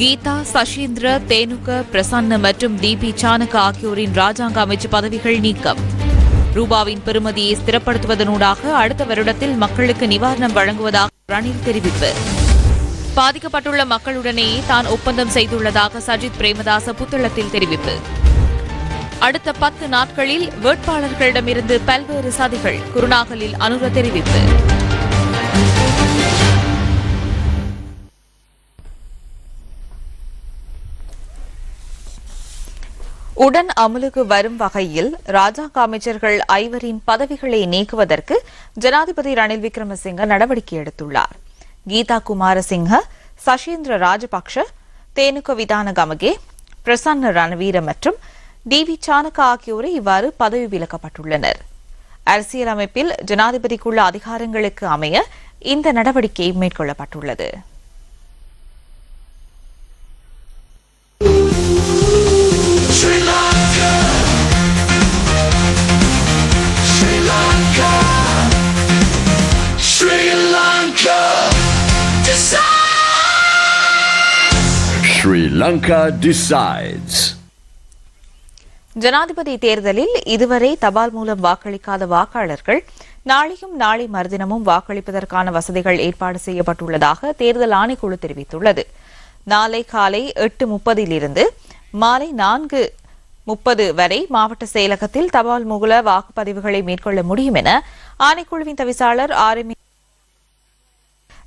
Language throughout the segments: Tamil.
கீதா சஷீந்திர தேனுக பிரசன்ன மற்றும் டிபி சானக ஆகியோரின் ராஜாங்க அமைச்சு பதவிகள் நீக்கம். ரூபாவின் பெறுமதியை ஸ்திரப்படுத்துவதனூடாக அடுத்த வருடத்தில் மக்களுக்கு நிவாரணம் வழங்குவதாக ரணில் தெரிவிப்பு. பாதிக்கப்பட்டுள்ள மக்களுடனேயே தான் ஒப்பந்தம் செய்துள்ளதாக சஜித் பிரேமதாச புத்தளத்தில் தெரிவிப்பு. அடுத்த பத்து நாட்களில் வேட்பாளர்களிடமிருந்து பல்வேறு சதிகள் குருநாகலில் அனுர தெரிவிப்பு. உடன் அமலுக்கு வரும் வகையில் ராஜாங்க அமைச்சர்கள் ஐவரின் பதவிகளை நீக்குவதற்கு ஜனாதிபதி ரணில் விக்ரமசிங்க நடவடிக்கை எடுத்துள்ளார். கீதா குமாரசிங்க சஷீந்திர ராஜபக்ஷ தேனுக விதான கமகே பிரசன்ன ரணவீர மற்றும் டி வி சானகா ஆகியோரை இவ்வாறு பதவி விலக்கப்பட்டுள்ளனர். அரசியலமைப்பில் ஜனாதிபதிக்குள்ள அதிகாரங்களுக்கு அமைய இந்த நடவடிக்கை மேற்கொள்ளப்பட்டுள்ளது. ஜனாதிபதி தேர்தலில் இதுவரை தபால் மூலம் வாக்களிக்காத வாக்காளர்கள் நாளையும் நாளை மறுதினமும் வாக்களிப்பதற்கான வசதிகள் ஏற்பாடு செய்யப்பட்டுள்ளதாக தேர்தல் ஆணைக்குழு தெரிவித்துள்ளது. நாளை காலை எட்டு முப்பதிலிருந்து மாலை நான்கு முப்பது வரை மாவட்ட செயலகத்தில் தபால் மூல வாக்குப்பதிவுகளை மேற்கொள்ள முடியும் என ஆணைக்குழுவின் தவிசாளர் ஆர்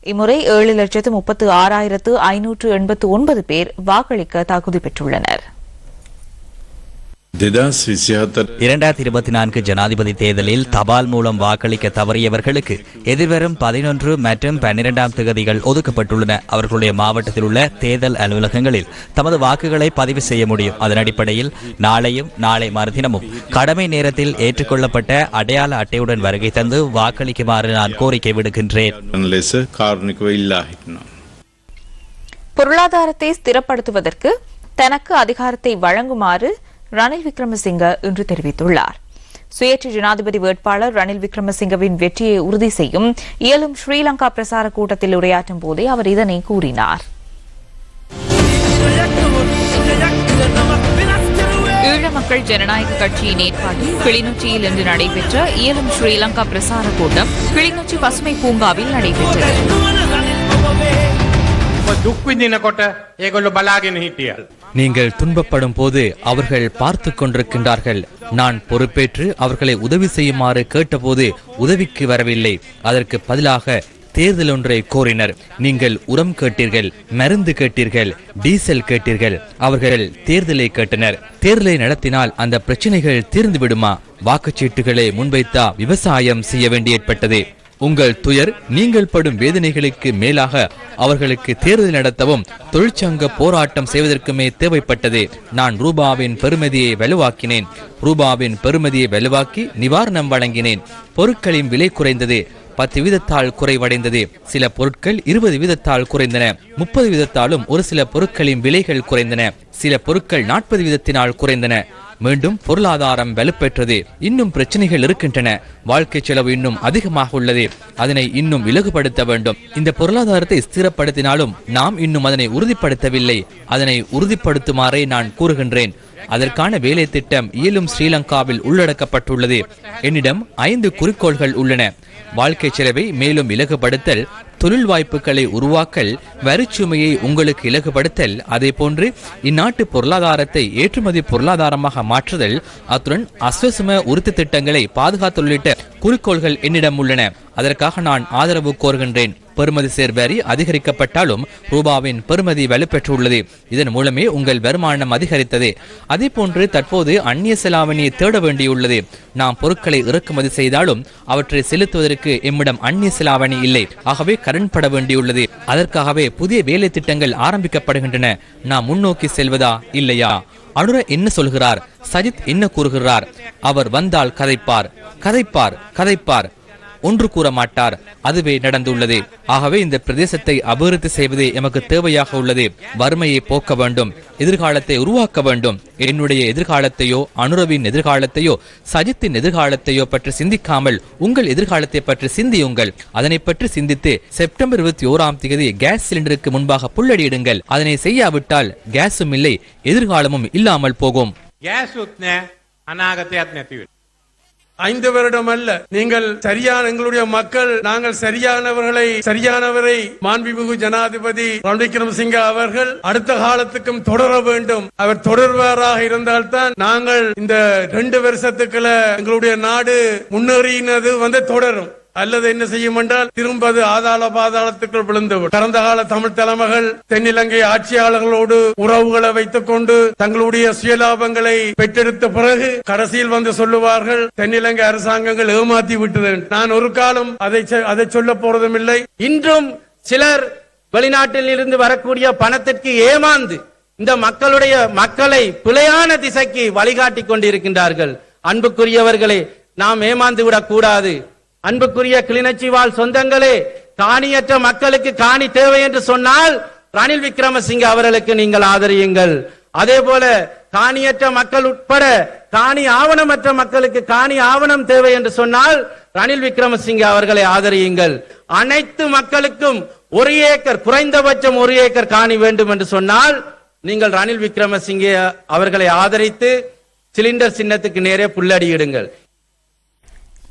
இம்முறை ஏழு லட்சத்து முப்பத்து ஆறாயிரத்து ஐநூற்று எண்பத்து ஒன்பது பேர் வாக்களிக்க தகுதி பெற்றுள்ளனா் இரண்டாயிரத்தி இருபத்தி நான்கு ஜனாதிபதி தேர்தலில் தபால் மூலம் வாக்களிக்க தவறியவர்களுக்கு எதிர்வரும் பதினொன்று மற்றும் பன்னிரெண்டாம் தேதிகள் ஒதுக்கப்பட்டுள்ளன. அவர்களுடைய மாவட்டத்தில் உள்ள தேர்தல் அலுவலகங்களில் தமது வாக்குகளை பதிவு செய்ய முடியும். அதன் அடிப்படையில் நாளையும் நாளை மறுதினமும் கடமை நேரத்தில் ஏற்றுக்கொள்ளப்பட்ட அடையாள அட்டையுடன் வருகை தந்து வாக்களிக்குமாறு நான் கோரிக்கை விடுகின்றேன் பொருளாதாரத்தை ஸ்திரப்படுத்துவதற்கு தனக்கு அதிகாரத்தை வழங்குமாறு ரணில் விக்ரமசிங்க இன்று தெரிவித்துள்ளார். சுயேட்சை ஜனாதிபதி வேட்பாளர் ரணில் விக்ரமசிங்கவின் வெற்றியை உறுதி செய்யும் இயலும் ஸ்ரீலங்கா பிரசார கூட்டத்தில் உரையாற்றும் போதே அவர் இதனை கூறினார். ஈழ மக்கள் ஜனநாயக கட்சியின் ஏற்பாட்டில் கிளிநொச்சியில் இன்று நடைபெற்ற இயலும் ஸ்ரீலங்கா பிரசார கூட்டம் கிளிநொச்சி பசுமை பூங்காவில் நடைபெற்றது. දුක් විඳිනකොට ඒගොල්ලො බලාගෙන හිටිය. நீங்கள் துன்பப்படும் போது அவர்கள் பார்த்து கொண்டிருக்கின்றார்கள் நான் பொறுப்பேற்று அவர்களை உதவி செய்யுமாறு கேட்டபோது உதவிக்கு வரவில்லை அதற்கு பதிலாக தேர்தல் ஒன்றை கோரினர் நீங்கள் உரம் கேட்டீர்கள் மருந்து கேட்டீர்கள் டீசல் கேட்டீர்கள் அவர்கள் தேர்தலை கேட்டனர் தேர்தலை நடத்தினால் அந்த பிரச்சனைகள் தீர்ந்து விடுமா வாக்குச்சீட்டுகளை முன்வைத்தா விவசாயம் செய்ய வேண்டி ஏற்பட்டது உங்கள் துயர் நீங்கள் படும் வேதனைகளுக்கு மேலாக அவர்களுக்கு தேர்தல் நடத்தவும் தொழிற்சங்க போராட்டம் செய்வதற்குமே தேவைப்பட்டது. நான் ரூபாவின் பெருமதியை வலுவாக்கினேன். ரூபாவின் பெருமதியை வலுவாக்கி நிவாரணம் வழங்கினேன். பொருட்களின் விலை குறைந்தது. பத்து வீதத்தால் குறைவடைந்தது. சில பொருட்கள் இருபது வீதத்தால் குறைந்தன. முப்பது வீதத்தாலும் ஒரு சில பொருட்களின் விலைகள் குறைந்தன. சில பொருட்கள் நாற்பது வீதத்தினால் குறைந்தன. மீண்டும் பொருளாதாரம் வலுப்பெற்றது. இன்னும் பிரச்சனைகள் இருக்கின்றன. வாழ்க்கை செலவு இன்னும் அதிகமாக உள்ளது. அதனை இன்னும் இலகுபடுத்த வேண்டும். இந்த பொருளாதாரத்தை ஸ்திரப்படுத்தினாலும் நாம் இன்னும் அதனை உறுதிப்படுத்தவில்லை. அதனை உறுதிப்படுத்துமாறே நான் கூறுகின்றேன். அதற்கான வேலை திட்டம் இயலும் ஸ்ரீலங்காவில் உள்ளடக்கப்பட்டுள்ளது. என்னிடம் ஐந்து குறிக்கோள்கள் உள்ளன. வாழ்க்கை செலவை மேலும் இலகுபடுத்தல் தொழில் வாய்ப்புகளை உருவாக்கல் வரிச்சுமையை உங்களுக்கு இலகுபடுத்தல் அதே போன்று இந்நாட்டு பொருளாதாரத்தை ஏற்றுமதி பொருளாதாரமாக மாற்றுதல் அத்துடன் அஸ்வசும உறுதி திட்டங்களை பாதுகாத்தல் உள்ளிட்ட குறிக்கோள்கள் என்னிடம் உள்ளன. அதற்காக நான் ஆதரவு கோருகின்றேன். பெறுமதி சேர் வரி அதிகரிக்கப்பட்டாலும் ரூபாவின் பெறுமதி வலுப்பெற்றுள்ளது. இதன் மூலமே உங்கள் வருமானம் அதிகரித்தது. அதே போன்று தற்போது அந்நிய செலாவணியை தேட வேண்டியுள்ளது. நாம் பொருட்களை இறக்குமதி செய்தாலும் அவற்றை செலுத்துவதற்கு எம்மிடம் அந்நிய செலாவணி இல்லை. ஆகவே கரண் பட வேண்டியுள்ளது. அதற்காகவே புதிய வேலை திட்டங்கள் ஆரம்பிக்கப்படுகின்றன. நாம் முன்னோக்கி செல்வதா இல்லையா? அனுர என்ன சொல்கிறார்? சஜித் என்ன கூறுகிறார்? அவர் வந்தால் கதைப்பார். கதைப்பார். கதைப்பார். ஒன்று கூற மாட்டார். அதுவே நடந்துள்ளது. ஆகவே இந்த பிரதேசத்தை அபிவிருத்தி செய்வதே எமக்கு தேவையாக உள்ளது. வறுமையை போக்க வேண்டும். எதிர்காலத்தை உருவாக்க வேண்டும். என்னுடைய எதிர்காலத்தையோ அனுரவின் எதிர்காலத்தையோ சஜித்தின் எதிர்காலத்தையோ பற்றி சிந்திக்காமல் உங்கள் எதிர்காலத்தை பற்றி சிந்தியுங்கள். அதனை பற்றி சிந்தித்து செப்டம்பர் இருபத்தி ஓராம் தேதி கேஸ் சிலிண்டருக்கு முன்பாக புள்ளடியிடுங்கள் அதனை செய்யாவிட்டால் கேஸும் இல்லை எதிர்காலமும் இல்லாமல் போகும். கேஸ் அநாகத்தை ஐந்து வருடம் அல்ல. நீங்கள் சரியான எங்களுடைய மக்கள் நாங்கள் சரியானவர்களை சரியானவரை மாண்புமிகு ஜனாதிபதி ரணில் விக்ரமசிங்க அவர்கள் அடுத்த காலத்துக்கும் தொடர வேண்டும். அவர் தொடர்வாராக இருந்தால்தான் நாங்கள் இந்த ரெண்டு வருஷத்துக்குள்ள எங்களுடைய நாடு முன்னேறினது வந்து தொடரும். அல்லது என்ன செய்யும் என்றால் திரும்ப அது ஆதாள பாதாளத்துக்குள் விழுந்துவிடும். கடந்த கால தமிழ் தலைமகள் தென்னிலங்கை ஆட்சியாளர்களோடு உறவுகளை வைத்துக் கொண்டு தங்களுடைய சுயலாபங்களை பெற்றெடுத்த பிறகு கடைசியில் வந்து சொல்லுவார்கள் தென்னிலங்கை அரசாங்கங்கள் ஏமாத்தி விட்டது நான் ஒரு காலம் அதை அதை சொல்ல போறதும் இல்லை. இன்றும் சிலர் வெளிநாட்டில் இருந்து வரக்கூடிய பணத்திற்கு ஏமாந்து இந்த மக்களுடைய மக்களை பிழையான திசைக்கு வழிகாட்டி கொண்டிருக்கின்றார்கள். அன்புக்குரியவர்களே நாம் ஏமாந்து விடக் கூடாது அன்புக்குரிய கிளிநொச்சி வாழ் சொந்தங்களே காணியற்ற மக்களுக்கு காணி தேவை என்று சொன்னால் ரணில் விக்ரமசிங்க அவர்களுக்கு நீங்கள் ஆதரியுங்கள். அதே போல காணியற்ற மக்கள் உட்பட காணி ஆவணமற்ற மக்களுக்கு காணி ஆவணம் தேவை என்று சொன்னால் ரணில் விக்ரமசிங்க அவர்களை ஆதரியுங்கள். அனைத்து மக்களுக்கும் ஒரு ஏக்கர் குறைந்தபட்சம் ஒரு ஏக்கர் காணி வேண்டும் என்று சொன்னால் நீங்கள் ரணில் விக்ரமசிங்கே அவர்களை ஆதரித்து சிலிண்டர் சின்னத்துக்கு நேரே புல்லடியிடுங்கள்.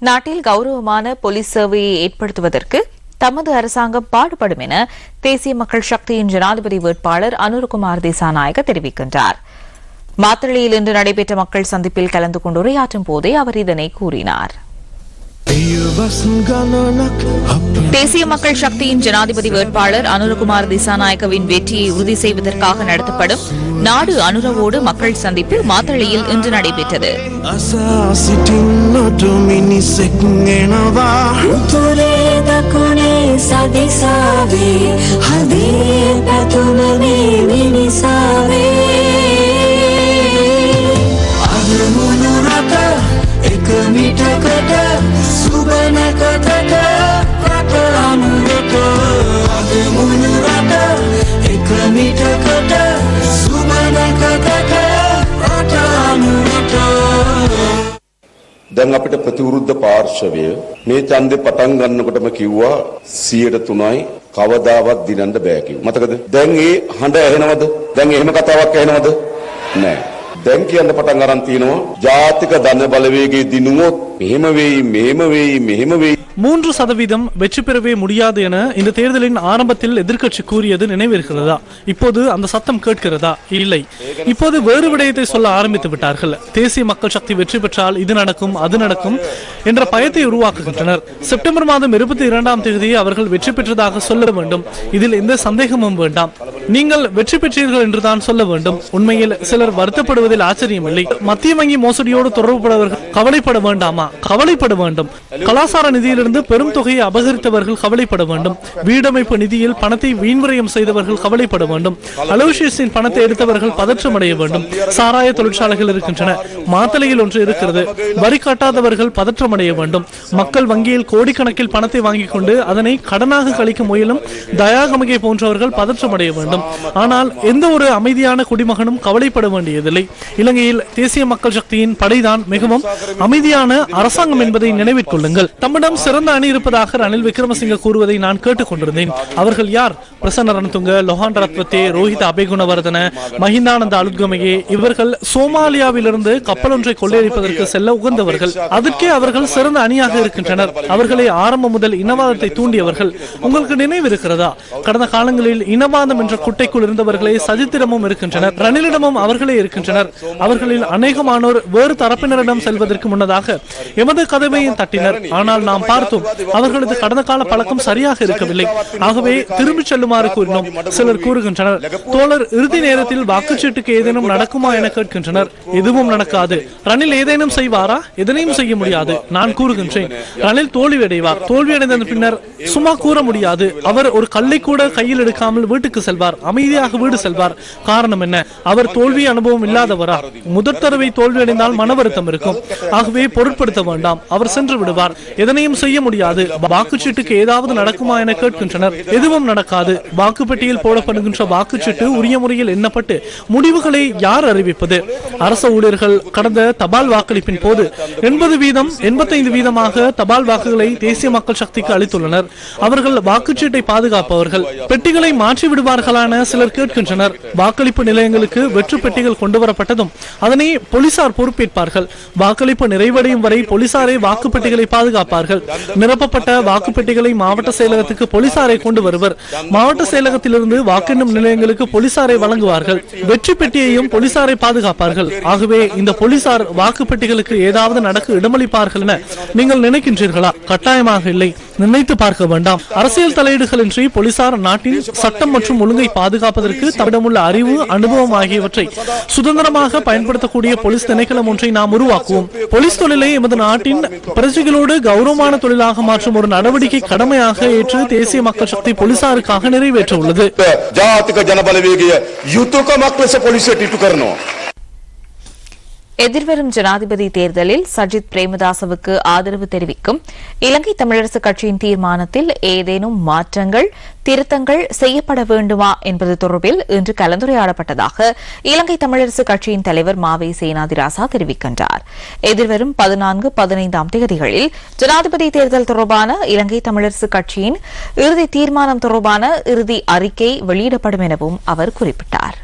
நாட்டில் கௌரவமான போலீஸ் சேவையை ஏற்படுத்துவதற்கு தமது அரசாங்கம் பாடுபடும் என தேசிய மக்கள் சக்தியின் ஜனாதிபதி வேட்பாளர் அனுர்குமார் திசாநாயக தெரிவிக்கின்றார். மாத்தளையில் இன்று நடைபெற்ற மக்கள் சந்திப்பில் கலந்து கொண்டு உரையாற்றும் போதே அவர் இதனை கூறினார். தேசிய மக்கள் சக்தியின் ஜனாதிபதி வேட்பாளர் அனுரகுமார் திசாநாயகவின் வெற்றியை உறுதி செய்வதற்காக நடத்தப்படும் நாடு அனுரவோடு மக்கள் சந்திப்பு மாத்தளையில் இன்று நடைபெற்றது. சதிசாவே දැන් අපිට ප්‍රතිවෘද්ධ පාර්ශවය මේ ඡන්දේ පටන් ගන්නකොටම කිව්වා 103යි කවදාවත් දිනන්න බෑ කිව්වා. මතකද? දැන් ඒ හඬ ඇහෙනවද? දැන් එහෙම කතාවක් ඇහෙනවද? නෑ. දැන් කියන්න පටන් අරන් තිනවා ජාතික ධන බලවේගයේ දිනුවොත් මෙහෙම වෙයි මෙහෙම වෙයි මෙහෙම වෙයි மூன்று சதவீதம் வெற்றி பெறவே முடியாது என இந்த தேர்தலின் ஆரம்பத்தில் எதிர்க்கட்சி கூறியது நினைவிருக்கிறதா இப்போது அந்த சத்தம் கேட்கிறதா இல்லை இப்போது வேறு விடயத்தை சொல்ல ஆரம்பித்து விட்டார்கள் தேசிய மக்கள் சக்தி வெற்றி பெற்றால் இது நடக்கும் அது நடக்கும் என்ற பயத்தை உருவாக்குகின்றனர் செப்டம்பர் மாதம் இருபத்தி இரண்டாம் தேதி அவர்கள் வெற்றி பெற்றதாக சொல்ல வேண்டும் இதில் எந்த சந்தேகமும் வேண்டாம் நீங்கள் வெற்றி பெற்றீர்கள் என்றுதான் சொல்ல வேண்டும். உண்மையில் சிலர் வருத்தப்படுவதில் ஆச்சரியமில்லை. மத்திய வங்கி மோசடியோடு தொடர்புபடவர்கள் கவலைப்பட வேண்டாமா? கவலைப்பட வேண்டும். கலாசார நிதியிலிருந்து பெரும் தொகையை அபகரித்தவர்கள் கவலைப்பட வேண்டும். வீடமைப்பு நிதியில் பணத்தை வீண்விரயம் செய்தவர்கள் கவலைப்பட வேண்டும். அலோசியஸின் பணத்தை எடுத்தவர்கள் பதற்றம் அடைய வேண்டும். சாராய தொழிற்சாலைகள் இருக்கின்றன. மாத்தளையில் ஒன்று இருக்கிறது. வரி காட்டாதவர்கள் பதற்றம் அடைய வேண்டும். மக்கள் வங்கியில் கோடிக்கணக்கில் பணத்தை வாங்கிக் கொண்டு அதனை கடனாக கழிக்க முயலும் தயாகமகை போன்றவர்கள் பதற்றம் அடைய வேண்டும் ஆனால் எந்த ஒரு அமைதியான குடிமகனும் கவலைப்பட வேண்டியதில்லை. இலங்கையில் தேசிய மக்கள் சக்தியின் படைதான் மிகவும் அமைதியான அரசாங்கம் என்பதை நினைவிற்கொள்ளுங்கள் தம்மிடம் சிறந்த அணி இருப்பதாக ரணில் விக்ரமசிங்க கூறுவதை நான் கேட்டுக் கொண்டிருந்தேன். அவர்கள் யார்? பிரசன்ன ரணதுங்க லொஹான் ரத்வத்தே ரோஹித் அபேகுணவர்தன மஹிந்தானந்த அலுத்கமையே இவர்கள் சோமாலியாவிலிருந்து கப்பல் ஒன்றை கொள்ளையடிப்பதற்கு செல்ல உகந்தவர்கள். அதற்கே அவர்கள் சிறந்த அணியாக இருக்கின்றனர். அவர்களை ஆரம்பம் முதல் இனவாதத்தை தூண்டியவர்கள். உங்களுக்கு நினைவு இருக்கிறதா கடந்த காலங்களில் இனவாதம் என்ற குட்டைக்குள் இருந்தவர்களே சஜித்திடமும் இருக்கின்றனர். ரணிலிடமும் அவர்களே இருக்கின்றனர். அவர்களில் அநேகமானோர் வேறு தரப்பினரிடம் செல்வதற்கு முன்னதாக எமது கதவையும் தட்டினர். ஆனால் நாம் பார்த்தோம் அவர்களது கடந்த கால பழக்கம் சரியாக இருக்கவில்லை. ஆகவே திரும்பிச் செல்லுமாறு கூறினோம் சிலர் கூறுகின்றனர். தோழர் இறுதி நேரத்தில் வாக்குச்சீட்டுக்கு ஏதேனும் நடக்குமா என கேட்கின்றனர். எதுவும் நடக்காது. ரணில் ஏதேனும் செய்வாரா? எதனையும் செய்ய முடியாது நான் கூறுகின்றேன். ரணில் தோல்வி அடைவார். தோல்வி அடைந்த பின்னர் சும்மா கூற முடியாது. அவர் ஒரு கல்லை கூட கையில் எடுக்காமல் வீட்டுக்கு செல்வார். செல்வார் அமைதியாக வீடு செல்வார். காரணம் என்ன? அவர் தோல்வி அனுபவம் இல்லாதவரா? முதற் தடவை தோல்வி அடைந்தால் மன வருத்தம் இருக்கும். ஆகவே பொருட்படுத்த வேண்டாம். அவர் சென்று விடுவார். எதனையும் செய்ய முடியாது. வாக்குச்சீட்டுக்கு ஏதாவது நடக்குமா என கேட்கின்றனர். எதுவும் நடக்காது. வாக்குப்பெட்டியில் போடப்படுகின்ற வாக்குச்சீட்டு உரிய முறையில் எண்ணப்பட்டு முடிவுகளை யார் அறிவிப்பது? அரசு ஊழியர்கள் கடந்த தபால் வாக்களிப்பின் போது எண்பது வீதம் எண்பத்தைந்து வீதமாக தபால் வாக்குகளை தேசிய மக்கள் சக்திக்கு அளித்துள்ளனர். அவர்கள் வாக்குச்சீட்டை பாதுகாப்பவர்கள். பெட்டிகளை மாற்றி விடுவார்களா விடுவார்களான சிலர் கேட்கின்றனர். வாக்களிப்பு நிலையங்களுக்கு வெற்று பெட்டிகள் கொண்டு வரப்பட்டதும் அதனை போலீசார் பொறுப்பேற்பார்கள். வாக்களிப்பு நிறைவடையும் வரை போலீசாரே வாக்குப்பெட்டிகளை பாதுகாப்பார்கள். நிரப்பப்பட்ட வாக்குப்பெட்டிகளை மாவட்ட செயலகத்துக்கு போலீசாரை கொண்டு வருவர். மாவட்ட செயலகத்திலிருந்து வாக்கெண்ணும் நிலையங்களுக்கு போலீசாரை வழங்குவார்கள். வெற்றி பெட்டியையும் போலீசாரை பாதுகாப்பார்கள். ஆகவே இந்த போலீசார் வாக்குப்பெட்டிகளுக்கு ஏதாவது நடக்க இடமளிப்பார்கள் என நீங்கள் நினைக்கின்றீர்களா? கட்டாயமாக இல்லை. நினைத்து பார்க்க வேண்டாம். அரசியல் தலையீடுகளின்றி போலீசார் நாட்டின் சட்டம் மற்றும் ஒழுங்கை பாதுகாப்பதற்கு தம்மிடமுள்ள அறிவு அனுபவம் ஆகியவற்றை சுதந்திரமாக பயன்படுத்தக்கூடிய போலீஸ் திணைக்களம் ஒன்றை நாம் உருவாக்குவோம். போலீஸ் தொழிலை எமது நாட்டின் பிரஜைகளோடு கௌரவமான தொழிலாக மாற்றும் ஒரு நடவடிக்கை கடமையாக ஏற்று தேசிய மக்கள் சக்தி போலீசாருக்காக நிறைவேற்ற உள்ளது எதிர்வரும் ஜனாதிபதி தேர்தலில் சஜித் பிரேமதாசவுக்கு ஆதரவு தெரிவிக்கும். இலங்கை தமிழரசு கட்சியின் தீர்மானத்தில் ஏதேனும் மாற்றங்கள் திருத்தங்கள் செய்யப்பட வேண்டுமா என்பது தொடர்பில் இன்று கலந்துரையாடப்பட்டதாக இலங்கை தமிழரசு கட்சியின் தலைவர் மாவை சேனாதிராசா தெரிவிக்கின்றார். எதிர்வரும் பதினான்கு பதினைந்தாம் தேதிகளில் ஜனாதிபதி தேர்தல் தொடர்பான இலங்கை தமிழரசு கட்சியின் இறுதி தீர்மானம் தொடர்பான இறுதி அறிக்கை வெளியிடப்படும் எனவும் அவர் குறிப்பிட்டார்.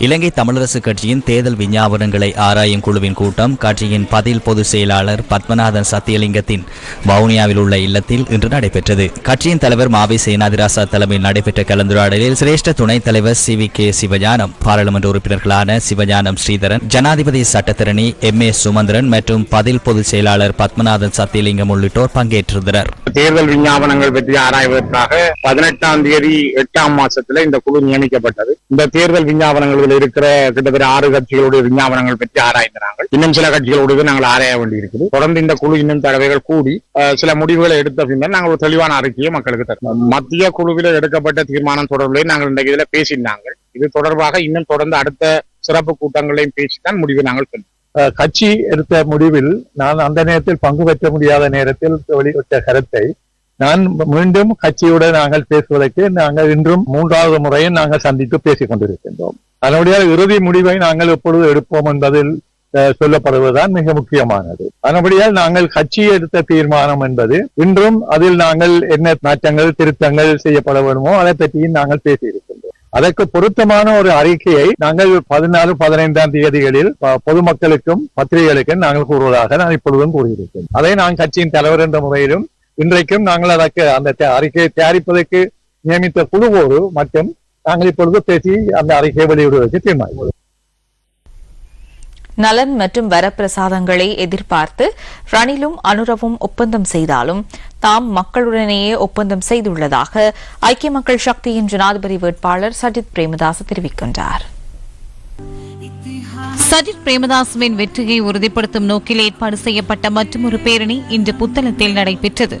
இலங்கை தமிழரசு கட்சியின் தேர்தல் விஞ்ஞாபனங்களை ஆராயும் குழுவின் கூட்டம் கட்சியின் பதில் பொதுச் செயலாளர் பத்மநாதன் சத்தியலிங்கத்தின் வவுனியாவில் உள்ள இல்லத்தில் இன்று நடைபெற்றது. கட்சியின் தலைவர் மாவி சேனாதிராசா தலைமையில் நடைபெற்ற கலந்துரையாடலில் சிரேஷ்ட துணைத் தலைவர் சி வி கே சிவஞானம் பாராளுமன்ற உறுப்பினர்களான சிவஞானம் ஸ்ரீதரன் ஜனாதிபதி சட்டத்திரணி எம் ஏ சுமந்திரன் மற்றும் பதில் பொதுச் செயலாளர் பத்மநாதன் சத்தியலிங்கம் உள்ளிட்டோர் பங்கேற்றிருந்தனர். தேர்தல் விஞ்ஞாபனங்கள் பற்றி ஆராய்வதற்காக பதினெட்டாம் தேதி எட்டாம் மாசத்துல இந்த குழு நியமிக்கப்பட்டது. இந்த தேர்தல் விஞ்ஞாபனங்கள் விஞ்ஞாபனங்களில் இருக்கிற கிட்டத்தட்ட ஆறு கட்சிகளுடைய விஞ்ஞாபனங்கள் பற்றி ஆராய்ந்தார்கள் இன்னும் சில கட்சிகளோடு நாங்கள் ஆராய வேண்டியிருக்குது தொடர்ந்து இந்த குழு இன்னும் தடவைகள் கூடி சில முடிவுகளை எடுத்த பின்னர் நாங்கள் ஒரு தெளிவான அறிக்கையை மக்களுக்கு தரணும் மத்திய குழுவில் எடுக்கப்பட்ட தீர்மானம் தொடர்பில் நாங்கள் இன்றைக்கு இதில் பேசினாங்கள் இது தொடர்பாக இன்னும் தொடர்ந்து அடுத்த சிறப்பு கூட்டங்களையும் பேசித்தான் முடிவை நாங்கள் சொல்லுவோம் கட்சி எடுத்த முடிவில் நான் அந்த நேரத்தில் பங்கு பெற்ற முடியாத நேரத்தில் வெளியிட்ட கருத்தை நான் மீண்டும் கட்சியுடன் நாங்கள் பேசுவதற்கு நாங்கள் இன்றும் மூன்றாவது முறையும் நாங்கள் சந்தித்து பேசிக் கொண்டிருக்கின்றோம் அதனுடைய இறுதி முடிவை நாங்கள் எப்பொழுது எடுப்போம் என்பதில் சொல்லப்படுவதுதான் மிக முக்கியமானது. அதன்படியால் நாங்கள் கட்சி எடுத்த தீர்மானம் என்பது இன்றும் அதில் நாங்கள் என்ன மாற்றங்கள் திருத்தங்கள் செய்யப்பட வேண்டுமோ அதை பற்றியும் நாங்கள் பேசியிருக்கின்றோம். அதற்கு பொருத்தமான ஒரு அறிக்கையை நாங்கள் பதினாலு பதினைந்தாம் தேதிகளில் பொதுமக்களுக்கும் பத்திரிகைகளுக்கும் நாங்கள் கூறுவதாக நான் இப்பொழுதும் கூறியிருக்கிறேன். அதை நான் கட்சியின் தலைவர் என்ற முறையிலும் இன்றைக்கும் நாங்கள் அதற்கு அந்த அறிக்கையை தயாரிப்பதற்கு நியமித்த குழுவோடு மற்றும் நாங்கள் இப்பொழுது பேசி அந்த அறிக்கையை வெளியிடுவதற்கு தீர்மானித்தோம் நலன் மற்றும் வரப்பிரசாதங்களை எதிர்பார்த்து ரணிலும் அனுரவும் ஒப்பந்தம் செய்தாலும் தாம் மக்களுடனேயே ஒப்பந்தம் செய்துள்ளதாக ஐக்கிய மக்கள் சக்தியின் ஜனாதிபதி வேட்பாளர் சஜித் பிரேமதாஸ் தெரிவிக்கின்றார். சஜித் பிரேமதாசுவின் வெற்றியை உறுதிப்படுத்தும் நோக்கில் ஏற்பாடு செய்யப்பட்ட மற்றொரு பேரணி இன்று புத்தளத்தில் நடைபெற்றது.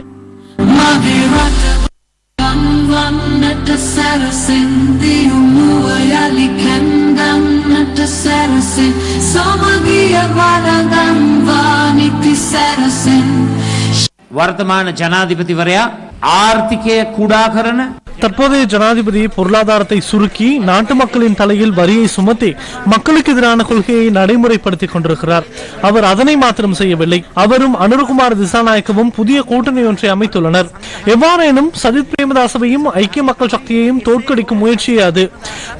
වර්තමාන ජනාධිපතිවරයා ආර්ථිකය කුඩා කරන தற்போதைய ஜனாதிபதி பொருளாதாரத்தை சுருக்கி நாட்டு மக்களின் தலையில் வரியை சுமத்தி மக்களுக்கு எதிரான கொள்கையை நடைமுறைப்படுத்திக் கொண்டிருக்கிறார். அவர் அதனை மாத்திரம் செய்யவில்லை. அவரும் அனுருகுமார் திசாநாயக்கவும் புதிய கூட்டணி ஒன்றை அமைத்துள்ளனர். எவ்வாறேனும் சஜித் பிரேமதாசவையும் ஐக்கிய மக்கள் சக்தியையும் தோற்கடிக்கும் முயற்சியே அது.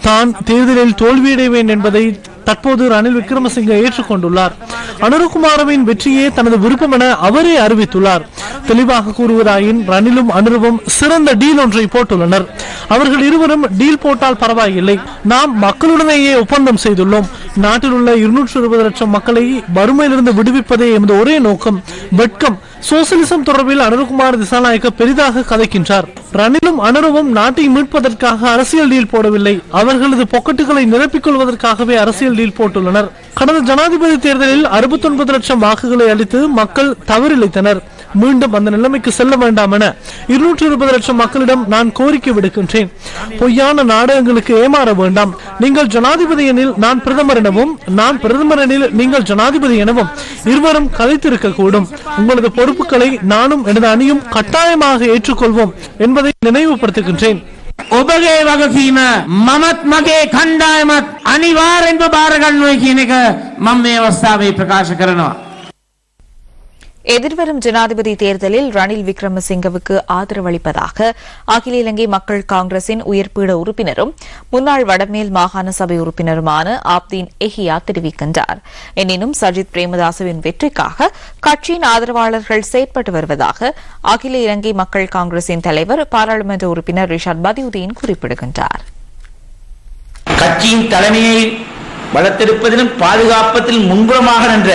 தான் தேர்தலில் தோல்வியடைவேன் என்பதை தற்போது ரணில் விக்ரமசிங்கே ஏற்றுக்கொண்டுள்ளார். அனுருகுமாரவின் வெற்றியே தனது விருப்பம் என அவரே அறிவித்துள்ளார். தெளிவாக கூறுவதாயின் ரணிலும் அனுரவும் சிறந்த டீல் ஒன்றை போட்டுள்ளனர். அவர்கள் இருவரும் டீல் போட்டால் பரவாயில்லை. நாம் மக்களுடனேயே ஒப்பந்தம் செய்துள்ளோம். நாட்டில் உள்ள இருநூற்று இருபது லட்சம் மக்களை வறுமையிலிருந்து விடுவிப்பதே எமது ஒரே நோக்கம். வெட்கம். சோசியலிசம் தொடர்பில் அனுருகுமார் திசாநாயக்க பெரிதாக கதைக்கின்றார். ரணிலும் அனுரவும் நாட்டை மீட்பதற்காக அரசியல் டீல் போடவில்லை. அவர்களது பொக்கெட்டுகளை நிரப்பிக் கொள்வதற்காகவே அரசியல் டீல் போட்டுள்ளனர். கடந்த ஜனாதிபதி தேர்தலில் அறுபத்தி ஒன்பது லட்சம் வாக்குகளை அளித்து மக்கள் தவறிழைத்தனர். மீண்டும் அந்த நிலைமைக்கு செல்ல வேண்டாம் என இருநூற்றி இருபது லட்சம் மக்களிடம் நான் கோரிக்கை விடுக்கின்றேன் பொய்யான நாடகங்களுக்கு ஏமாற வேண்டாம் நீங்கள் ஜனாதிபதி எனில் நான் பிரதமர் எனவும் நான் பிரதமர் எனில் நீங்கள் ஜனாதிபதி எனவும் இருவரும் கதைத்திருக்க கூடும் உங்களது பொறுப்புகளை நானும் எனது அணியும் கட்டாயமாக ஏற்றுக்கொள்வோம் என்பதை நினைவுபடுத்துகின்றேன் ඔබගේ වගකීම මමත් මගේ කණ්ඩායමත් අනිවාර්යෙන්ම බාරගන්නුවයි කියන එක මම මේ අවස්ථාවේ ප්‍රකාශ කරනවා. எதிர்வரும் ஜனாதிபதி தேர்தலில் ரணில் விக்ரமசிங்கவுக்கு ஆதரவளிப்பதாக அகில இலங்கை மக்கள் காங்கிரசின் உயர்பீட உறுப்பினரும் முன்னாள் வடமேல் மாகாண சபை உறுப்பினருமான ஆப்தீன் எஹியா தெரிவிக்கின்றார். எனினும் சஜித் பிரேமதாசவின் வெற்றிக்காக கட்சியின் ஆதரவாளர்கள் செயற்பட்டு வருவதாக அகில இலங்கை மக்கள் காங்கிரசின் தலைவர் பாராளுமன்ற உறுப்பினர் ரிஷாத் பதியுதீன் குறிப்பிடுகின்றார். கட்சியின் தலைமையை வளர்த்தெடுப்பதிலும் பாதுகாப்பதிலும் முன்புறமாக நின்ற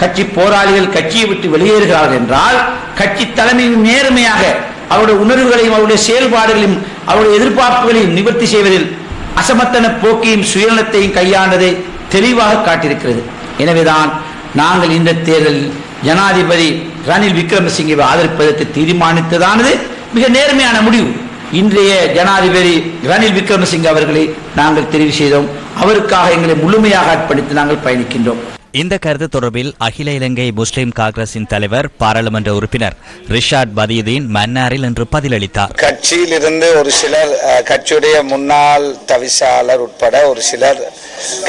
கட்சி போராளிகள் கட்சியை விட்டு வெளியேறுகிறார்கள் என்றால் கட்சி தலைமையின் நேர்மையாக அவருடைய உணர்வுகளையும் அவருடைய செயல்பாடுகளையும் அவருடைய எதிர்பார்ப்புகளையும் நிவர்த்தி செய்வதில் அசமத்தன போக்கையும் சுயநலத்தையும் கையாண்டதை தெளிவாக காட்டியிருக்கிறது. எனவேதான் நாங்கள் இந்த தேர்தலில் ஜனாதிபதி ரணில் விக்ரமசிங்கை ஆதரிப்பதற்கு தீர்மானித்ததானது? மிக நேர்மையான முடிவு. இன்றைய ஜனாதிபதி ரணில் விக்ரமசிங்க அவர்களை நாங்கள் தெரிவு செய்தோம். அவருக்காக எங்களை முழுமையாக அர்ப்பணித்து நாங்கள் பயணிக்கின்றோம். இந்த கருத்து தொடர்பில் அகில இலங்கை முஸ்லிம் காங்கிரசின் தலைவர் பாராளுமன்ற உறுப்பினர் ரிஷாட் பதியுதீன் மன்னாரில் இன்று பதிலளித்தார். கட்சியிலிருந்து ஒரு சிலர் கட்சியுடைய முன்னாள் தவிசாளர் உட்பட ஒரு சிலர்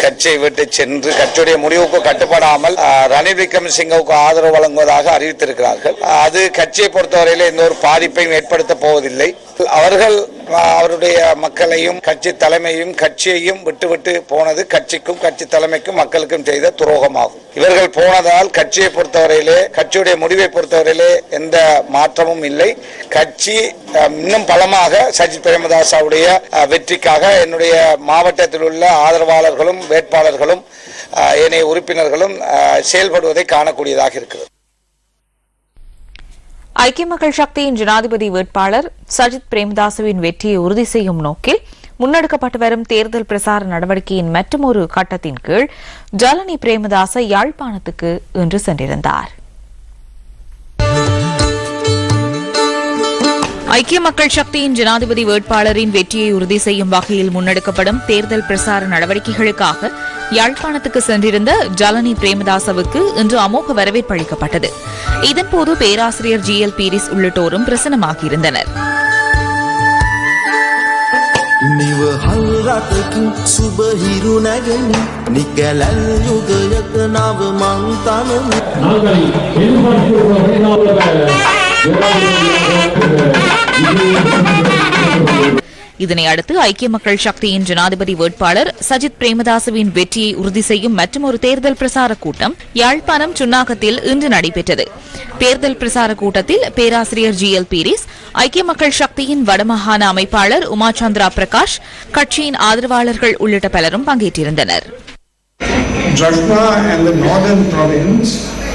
கட்சியை விட்டு சென்று கட்சியுடைய முடிவுக்கு கட்டுப்படாமல் ரணில் விக்ரமசிங்கவுக்கு ஆதரவு வழங்குவதாக அறிவித்திருக்கிறார்கள். அது கட்சியை பொறுத்தவரையில் எந்த ஒரு பாதிப்பையும் ஏற்படுத்த போவதில்லை. அவர்கள் அவருடைய மக்களையும் கட்சி தலைமையும் கட்சியையும் விட்டுவிட்டு போனது கட்சிக்கும் கட்சி தலைமைக்கும் மக்களுக்கும் செய்த துரோகமாகும். இவர்கள் போனதால் கட்சியை பொறுத்தவரையிலே கட்சியுடைய முடிவை பொறுத்தவரையிலே எந்த மாற்றமும் இல்லை. கட்சி இன்னும் பலமாக சஜித் பிரேமதாசாவுடைய வெற்றிக்காக என்னுடைய மாவட்டத்தில் உள்ள ஆதரவாளர்களும் வேட்பாளர்களும் ஏனைய உறுப்பினர்களும் செயல்படுவதை காணக்கூடியதாக இருக்கிறது. ஐக்கிய மக்கள் சக்தியின் ஜனாதிபதி வேட்பாளர் சஜித் பிரேமதாசவின் வெற்றியை உறுதி செய்யும் நோக்கில் முன்னெடுக்கப்பட்டு வரும் தேர்தல் பிரசார நடவடிக்கையின் மற்றொரு கட்டத்தின் கீழ் ஜலனி பிரேமதாச யாழ்ப்பாணத்துக்கு இன்று சென்றிருந்தார். ஐக்கிய மக்கள் சக்தியின் ஜனாதிபதி வேட்பாளரின் வெற்றியை உறுதி செய்யும் வகையில் முன்னெடுக்கப்படும் தேர்தல் பிரசார நடவடிக்கைகளுக்காக யாழ்ப்பாணத்துக்கு சென்றிருந்த ஜலனி பிரேமதாசவுக்கு இன்று அமோக வரவேற்பு அளிக்கப்பட்டது இதன்போது பேராசிரியர் ஜி எல் பீரிஸ் உள்ளிட்டோரும் பிரசனமாகியிருந்தனர் නිවහල් රටකින් සුබ හිරු නැගෙන නිකැලැල් යුගයක නව මංතනමි இதனை அடுத்து ஐக்கிய மக்கள் சக்தியின் ஜனாதிபதி வேட்பாளர் சஜித் பிரேமதாசவின் வெற்றியை உறுதி செய்யும் மற்றொரு தேர்தல் பிரசார கூட்டம் யாழ்ப்பாணம் சுன்னாகத்தில் இன்று நடைபெற்றது. தேர்தல் பிரசார கூட்டத்தில் பேராசிரியர் ஜி எல் பீரிஸ் ஐக்கிய மக்கள் சக்தியின் வடமாகாண அமைப்பாளர் உமாச்சந்திரா பிரகாஷ் கட்சியின் ஆதரவாளர்கள் உள்ளிட்ட பலரும் பங்கேற்றிருந்தனர்.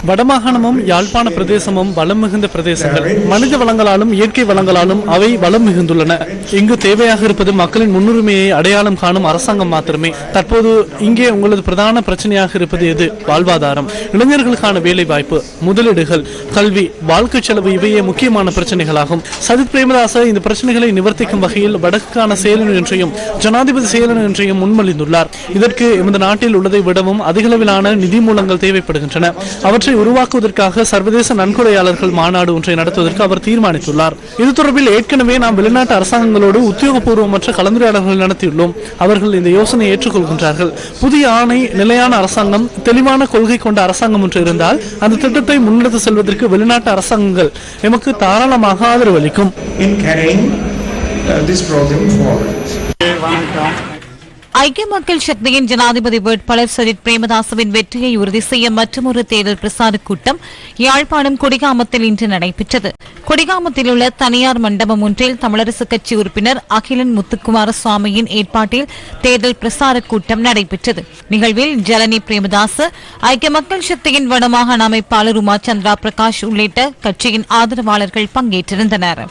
வடமாகாணமும் யாழ்ப்பாண பிரதேசமும் வளம் மிகுந்த பிரதேசங்கள். மனித வளங்களாலும் இயற்கை வளங்களாலும் அவை வளம் மிகுந்துள்ளன. இங்கு தேவையாக இருப்பது மக்களின் முன்னுரிமையை அடையாளம் காணும் அரசாங்கம் மாத்திரமே. தற்போது இங்கே உங்களது பிரதான பிரச்சனையாக இருப்பது எது? வாழ்வாதாரம். இளைஞர்களுக்கான வேலை வாய்ப்பு முதலீடுகள் கல்வி வாழ்க்கை செலவு இவையே முக்கியமான பிரச்சனைகளாகும். சஜித் பிரேமதாச இந்த பிரச்சனைகளை நிவர்த்திக்கும் வகையில் வடக்குக்கான செயலன் ஒன்றையும் ஜனாதிபதி செயலன் ஒன்றையும் முன்மொழிந்துள்ளார். இதற்கு எமது நாட்டில் உள்ளதை விடவும் அதிகளவிலான நிதி மூலங்கள் தேவைப்படுகின்றன. அவற்றை உருவாக்குவதற்காக சர்வதேச நன்கொடையாளர்கள் மாநாடு ஒன்றை நடத்துவதற்கு அவர் தீர்மானித்துள்ளார். இது தொடர்பில் ஏற்கனவே நாம் வெளிநாட்டு அரசாங்கங்களோடு உத்தியோகபூர்வமற்ற கலந்துரையாடல்கள் நடத்தியுள்ளோம். அவர்கள் இந்த யோசனையை ஏற்றுக்கொள்கின்றார்கள். புதிய ஆணை நிலையான அரசாங்கம் தெளிவான கொள்கை கொண்ட அரசாங்கம் ஒன்று இருந்தால் அந்த திட்டத்தை முன்னெடுத்து செல்வதற்கு வெளிநாட்டு அரசாங்கங்கள் எமக்கு தாராளமாக ஆதரவளிக்கும் in ஐக்கிய மக்கள் சக்தியின் ஜனாதிபதி வேட்பாளர் சஜித் பிரேமதாசவின் வெற்றியை உறுதி செய்ய மற்றொரு தேர்தல் பிரசார கூட்டம் யாழ்ப்பாணம் கொடிகாமத்தில் இன்று நடைபெற்றது. கொடிகாமத்தில் உள்ள தனியார் மண்டபம் ஒன்றில் தமிழரசு கட்சி உறுப்பினர் அகிலன் முத்துக்குமார சுவாமியின் ஏற்பாட்டில் தேர்தல் பிரசார கூட்டம் நடைபெற்றது. நிகழ்வில் ஜலனி பிரேமதாச ஐக்கிய மக்கள் சக்தியின் வடமாகாண அமைப்பாளர் உமா சந்திரா பிரகாஷ் உள்ளிட்ட கட்சியின் ஆதரவாளர்கள் பங்கேற்றிருந்தனர்.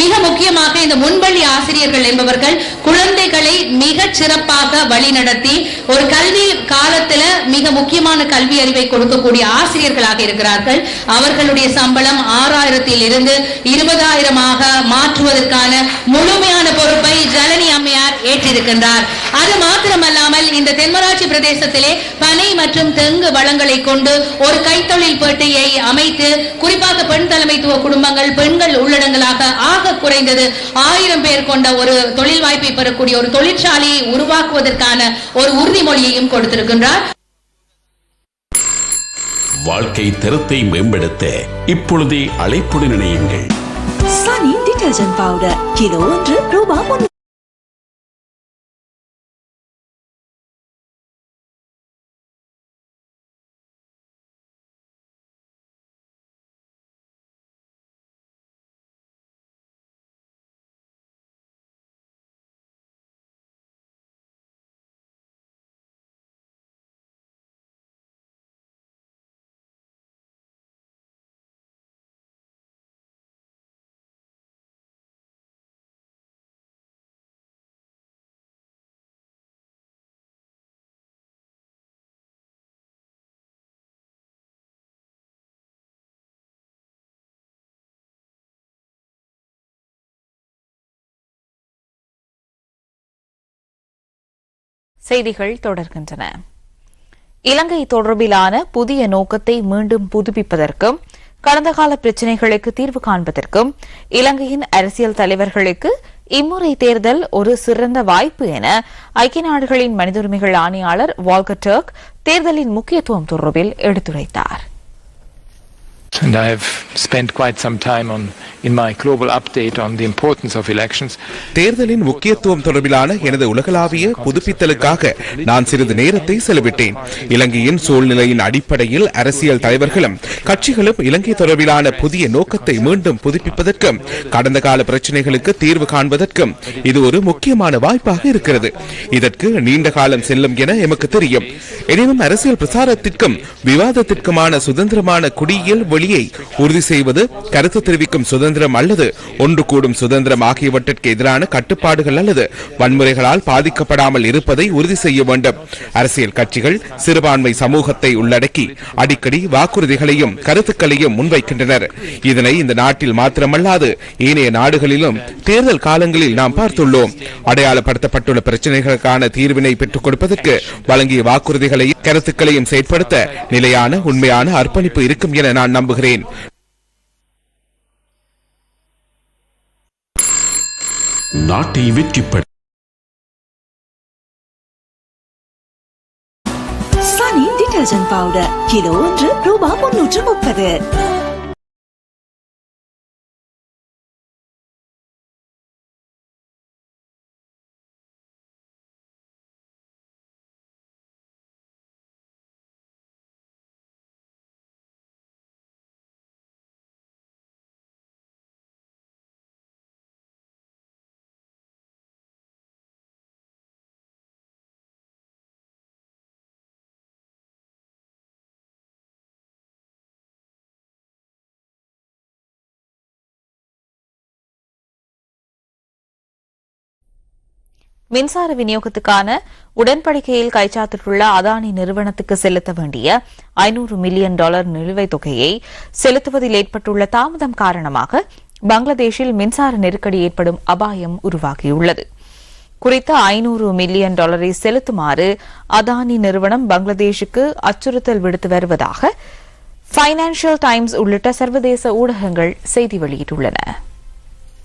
மிக முக்கியமாக இந்த முன்பள்ளி ஆசிரியர்கள் என்பவர்கள் குழந்தைகளை மிக சிறப்பாக வழிநடத்தி ஒரு கல்வி காலத்துல மிக முக்கியமான கல்வி அறிவை கொடுக்கக்கூடிய ஆசிரியர்களாக இருக்கிறார்கள். அவர்களுடைய சம்பளம் ஆறாயிரத்தில் இருந்து இருபதாயிரமாக மாற்றுவதற்கான முழுமையான பொறுப்பை ஜலனி அம்மையார் ஏற்றிருக்கின்றார். அது மாத்திரமல்லாமல் இந்த தென்மராட்சி பிரதேசத்திலே பனை மற்றும் தெங்கு வளங்களை கொண்டு ஒரு கைத்தொழில் பேட்டையை அமைத்து குறிப்பாக பெண் தலைமைத்துவ குடும்பங்கள் பெண்கள் உள்ளடங்களாக ஆக குறைந்தது ஆயிரம் பேர் கொண்ட ஒரு தொழில் வாய்ப்பை பெறக்கூடிய ஒரு தொழிற்சாலையை உருவாக்குவதற்கான ஒரு உறுதிமொழியையும் கொடுத்திருக்கின்றார். வாழ்க்கை தரத்தை மேம்படுத்த இப்பொழுதே அழைப்புடன் இணையுங்கள். சனி டிடர்ஜென்ட் பவுடர் கிலோ ஒன்று ரூபாய் செய்திகள் தொடர்கின்றன. இலங்கை தொடர்பிலான புதிய நோக்கத்தை மீண்டும் புதுப்பிப்பதற்கும் கடந்த கால பிரச்சினைகளுக்கு தீர்வு காண்பதற்கும் இலங்கையின் அரசியல் தலைவர்களுக்கு இம்முறை தேர்தல் ஒரு சிறந்த வாய்ப்பு என ஐக்கிய நாடுகளின் மனித உரிமைகள் ஆணையாளர் வால்கர் டர்க் தேர்தலின் முக்கியத்துவம் தொடர்பில் எடுத்துரைத்தார். And I have spent quite some time on, in my global update on the importance of elections. தேர்தலின் முக்கியத்துவம் தொடர்பிலான எனது உலகளாவிய புதுப்பித்தலுக்காக நான் சிறிது நேரத்தை செலவிட்டேன். இலங்கையின் சூழ்நிலையின் அடிப்படையில் அரசியல் தலைவர்களும் கட்சிகளும் இலங்கை தொடர்பிலான புதிய நோக்கத்தை மீண்டும் புதுப்பிப்பதற்கும் கடந்த கால பிரச்சனைகளுக்கு தீர்வு காண்பதற்கும் இது ஒரு முக்கியமான வாய்ப்பாக இருக்கிறது. இதற்கு நீண்ட காலம் செல்லும் என எமக்கு தெரியும். எனினும் அரசியல் பிரசாரத்திற்கும் விவாதத்திற்குமான சுதந்திரமான குடியியல் வழியை உறுதி செய்வது கருத்து தெரிவிக்கும் சுதந்திரம் அல்லது ஒன்று கூடும் சுதந்திரம் ஆகியவற்றிற்கு எதிரான கட்டுப்பாடுகள் அல்லது வன்முறைகளால் பாதிக்கப்படாமல் இருப்பதை உறுதி செய்ய வேண்டும். அரசியல் கட்சிகள் சிறுபான்மை சமூகத்தை உள்ளடக்கி அடிக்கடி வாக்குறுதிகளையும் கருத்துக்களையும் முன்வைக்கின்றனர். இதனை இந்த நாட்டில் மாத்திரமல்லாது ஏனைய நாடுகளிலும் தேர்தல் காலங்களில் நாம் பார்த்துள்ளோம். அடையாளப்படுத்தப்பட்டுள்ள பிரச்சனைகளுக்கான தீர்வினை பெற்றுக் கொடுப்பதற்கு வழங்கிய வாக்குறுதிகளையும் கருத்துக்களையும் செயற்படுத்த நிலையான உண்மையான அர்ப்பணிப்பு இருக்கும் என நான் நம்புகிறேன். நாட்டை வெற்றிப்பட சனி டிடர்ஜென்ட் பவுடர் கிலோ ஒன்று ரூபாய் முன்னூற்று முப்பது. மின்சார விநியோகத்துக்கான உடன்படிக்கையில் கைச்சாத்திட்டுள்ள அதானி நிறுவனத்துக்கு செலுத்த வேண்டிய ஐநூறு மில்லியன் டாலர் நிலுவைத் தொகையை செலுத்துவதில் ஏற்பட்டுள்ள தாமதம் காரணமாக பங்களாதேஷில் மின்சார நெருக்கடி ஏற்படும் அபாயம் உருவாகியுள்ளது. குறித்த ஐநூறு மில்லியன் டாலரை செலுத்துமாறு அதானி நிறுவனம் பங்களாதேஷுக்கு அச்சுறுத்தல் விடுத்து வருவதாக பைனான்சியல் டைம்ஸ் உள்ளிட்ட சர்வதேச ஊடகங்கள் செய்தி வெளியிட்டுள்ளன.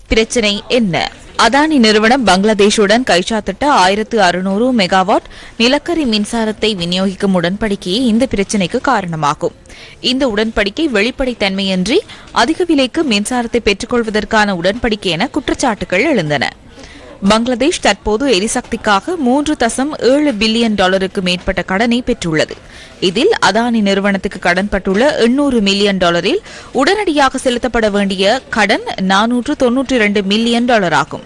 பிரச்சினை என்ன? அதானி நிறுவனம் பங்களாதேஷுடன் கைச்சாத்திட்ட ஆயிரத்து அறுநூறு மெகாவாட் நிலக்கரி மின்சாரத்தை விநியோகிக்கும் உடன்படிக்கையே இந்த பிரச்சினைக்கு காரணமாகும். இந்த உடன்படிக்கை வெளிப்படைத்தன்மையின்றி அதிக விலைக்கு மின்சாரத்தை பெற்றுக்கொள்வதற்கான உடன்படிக்கை என குற்றச்சாட்டுகள் எழுந்தன. பங்களாதேஷ் தற்போது எரிசக்திக்காக மூன்று தசம் ஏழு பில்லியன் டாலருக்கு மேற்பட்ட கடனை பெற்றுள்ளது. இதில் அதானி நிறுவனத்துக்கு கடன்பட்டுள்ள எண்ணூறு மில்லியன் டாலரில் உடனடியாக செலுத்தப்பட வேண்டிய கடன் நானூற்று தொன்னூற்றி இரண்டு மில்லியன் டாலர் ஆகும்.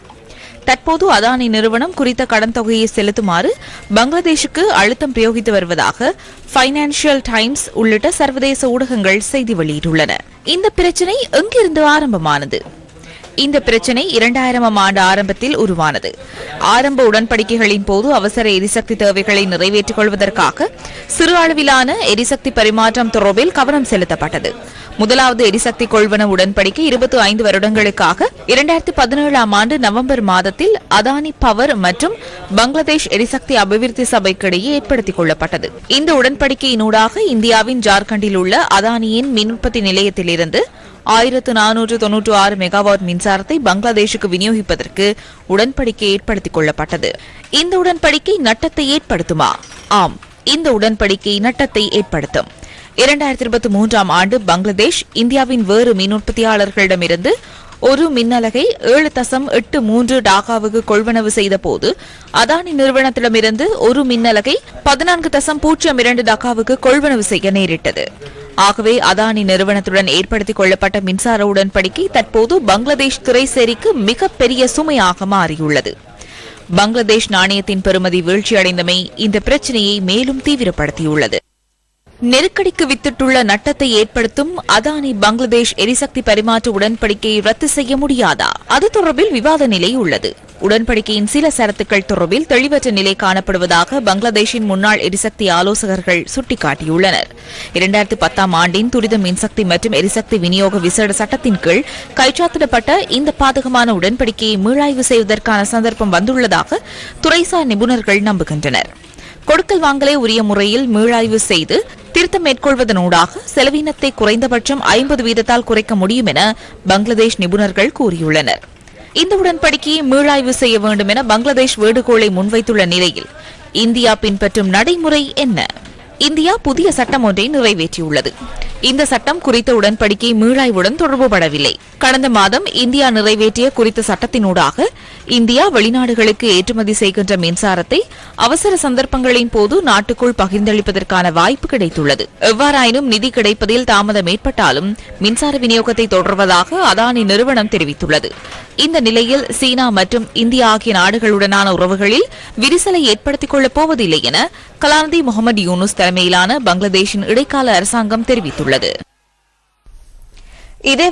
தற்போது அதானி நிறுவனம் குறித்த கடன் தொகையை செலுத்துமாறு பங்களாதேஷுக்கு அழுத்தம் பிரயோகித்து வருவதாக பைனான்சியல் டைம்ஸ் உள்ளிட்ட சர்வதேச ஊடகங்கள் செய்தி வெளியிட்டுள்ளன. இந்த பிரச்சினை எங்கிருந்து ஆரம்பமானது? இந்த பிரச்சினை இரண்டாயிரமாம் ஆண்டு ஆரம்பத்தில் உருவானது. ஆரம்ப உடன்படிக்கைகளின் போது அவசர எரிசக்தி தேவைகளை நிறைவேற்றிக் கொள்வதற்காக சிறு அளவிலான எரிசக்தி பரிமாற்றம் தொடர்பில் கவனம் செலுத்தப்பட்டது. முதலாவது எரிசக்தி கொள்வன உடன்படிக்கை இருபத்தி ஐந்து வருடங்களுக்காக இரண்டாயிரத்தி பதினேழாம் ஆண்டு நவம்பர் மாதத்தில் அதானி பவர் மற்றும் பங்களாதேஷ் எரிசக்தி அபிவிருத்தி சபைக்கிடையே ஏற்படுத்திக் கொள்ளப்பட்டது. இந்த உடன்படிக்கையினூடாக இந்தியாவின் ஜார்க்கண்டில் உள்ள அதானியின் மின் உற்பத்தி நிலையத்திலிருந்து ஆயிரத்து நானூற்று தொன்னூற்று ஆறு மெகாவாட் மின்சாரத்தை பங்களாதேஷுக்கு விநியோகிப்பதற்கு உடன்படிக்கை ஏற்படுத்திக் கொள்ளப்பட்டது. இந்த உடன்படிக்கை நட்டத்தை ஏற்படுத்துமா? ஆம் இந்த உடன்படிக்கை நட்டத்தை ஏற்படுத்தும். இரண்டாயிரத்தி இருபத்தி மூன்றாம் ஆண்டு பங்களாதேஷ் இந்தியாவின் வேறு மின் உற்பத்தியாளர்களிடமிருந்து ஒரு மின்னலகை ஏழு தசம் எட்டு மூன்று டாகாவுக்கு கொள்வனவு செய்த போது அதானி நிறுவனத்திடமிருந்து ஒரு மின்னலகை பதினான்கு தசம் பூஜ்ஜியம் இரண்டு டாக்காவுக்கு கொள்வனவு செய்ய நேரிட்டது. ஆகவே அதானி நிறுவனத்துடன் ஏற்படுத்திக் கொள்ளப்பட்ட மின்சார உடன்படிக்கை தற்போது பங்களாதேஷ் திரைசேரிக்கு மிகப்பெரிய சுமையாக மாறியுள்ளது. பங்களாதேஷ் நாணயத்தின் பெறுமதி வீழ்ச்சியடைந்தமை இந்த பிரச்சினையை மேலும் தீவிரப்படுத்தியுள்ளது. நெருக்கடிக்கு வித்திட்டுள்ள நட்டத்தை ஏற்படுத்தும் அதானி பங்களாதேஷ் எரிசக்தி பரிமாற்ற உடன்படிக்கையை ரத்து செய்ய முடியாதா? அது தொடர்பில் விவாத நிலை உள்ளது. உடன்படிக்கையின் சில சரத்துக்கள் தொடர்பில் தெளிவற்ற நிலை காணப்படுவதாக பங்களாதேஷின் முன்னாள் எரிசக்தி ஆலோசகர்கள் சுட்டிக்காட்டியுள்ளனர். இரண்டாயிரத்தி பத்தாம் ஆண்டின் துரித மின்சக்தி மற்றும் எரிசக்தி விநியோக விசேட சட்டத்தின் கீழ் கைச்சாத்திடப்பட்ட இந்த பாதகமான உடன்படிக்கையை மீளாய்வு செய்வதற்கான சந்தர்ப்பம் வந்துள்ளதாக துறைசார் நிபுணர்கள் நம்புகின்றனர். கொடுக்கல் வாங்கலை உரிய முறையில் மீளாய்வு செய்து திருத்தம் மேற்கொள்வதனூடாக செலவினத்தை குறைந்தபட்சம் ஐம்பது வீதத்தால் குறைக்க முடியும் என பங்களாதேஷ் நிபுணர்கள் கூறியுள்ளனர். இந்த உடன்படிக்கையை மீளாய்வு செய்ய வேண்டும் என பங்களாதேஷ் வேண்டுகோளை முன்வைத்துள்ள நிலையில் இந்தியா பின்பற்றும் நடைமுறை என்ன? இந்தியா புதிய சட்டம் ஒன்றை நிறைவேற்றியுள்ளது. இந்த சட்டம் குறித்த உடன்படிக்கை மீளாய்வுடன் தொடர்புபடவில்லை. கடந்த மாதம் இந்தியா நிறைவேற்றிய குறித்த சட்டத்தினூடாக இந்தியா வெளிநாடுகளுக்கு ஏற்றுமதி செய்கின்ற மின்சாரத்தை அவசர சந்தர்ப்பங்களின் போது நாட்டுக்குள் பகிர்ந்தளிப்பதற்கான வாய்ப்பு கிடைத்துள்ளது. எவ்வாறாயினும் நிதி கிடைப்பதில் தாமதம் ஏற்பட்டாலும் மின்சார விநியோகத்தை தொடர்வதாக அதானி நிறுவனம் தெரிவித்துள்ளது. இந்த நிலையில் சீனா மற்றும் இந்தியா ஆகிய நாடுகளுடனான உறவுகளில் விரிசலை ஏற்படுத்திக் கொள்ளப் போவதில்லை என கலாநிதி முகமது யூனுஸ் தலைமையிலான பங்களாதேஷின் இடைக்கால அரசாங்கம் தெரிவித்துள்ளது. இதே